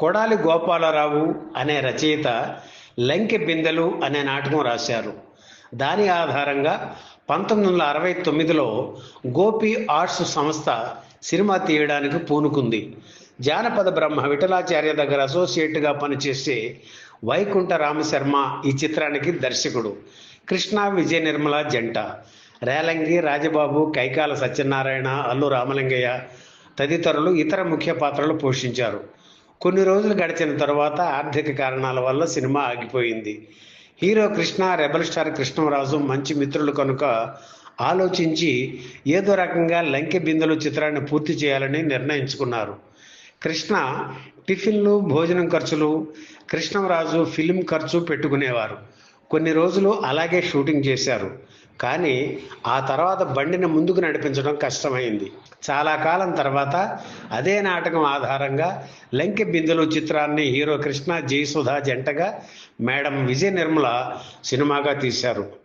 కొడాలి గోపాలరావు అనే రచయిత లంకె బిందెలు అనే నాటకం రాశారు. దాని ఆధారంగా పంతొమ్మిది వందల అరవై తొమ్మిదిలో గోపి ఆర్ట్స్ సంస్థ సినిమా తీయడానికి పూనుకుంది. జానపద బ్రహ్మ విఠలాచార్య దగ్గర అసోసియేట్గా పనిచేసే వైకుంఠ రామశర్మ ఈ చిత్రానికి దర్శకుడు. కృష్ణ విజయ నిర్మల జంట. రేలంగి రాజబాబు కైకాల సత్యనారాయణ అల్లు రామలింగయ్య తదితరులు ఇతర ముఖ్య పాత్రలు పోషించారు. కొన్ని రోజులు గడిచిన తర్వాత ఆర్థిక కారణాల వల్ల సినిమా ఆగిపోయింది. Hero Krishna rebel star Krishnaraju మంచి మిత్రులు కనుక ఆలోచించి ఏదో రకంగా లంకె బిందులు చిత్రాన్ని పూర్తి చేయాలని నిర్ణయించుకున్నారు. కృష్ణ టిఫిన్లు భోజనం ఖర్చులు కృష్ణరాజు ఫిలిం ఖర్చు పెట్టుకునేవారు. కొన్ని రోజులు అలాగే షూటింగ్ చేశారు. కానీ ఆ తర్వాత బండిని ముందుకు నడిపించడం కష్టమైంది. చాలా కాలం తర్వాత అదే నాటకం ఆధారంగా లంకె బిందులు చిత్రాన్ని హీరో కృష్ణ జయసుధ జంటగా మేడం విజయ నిర్మల సినిమాగా తీశారు.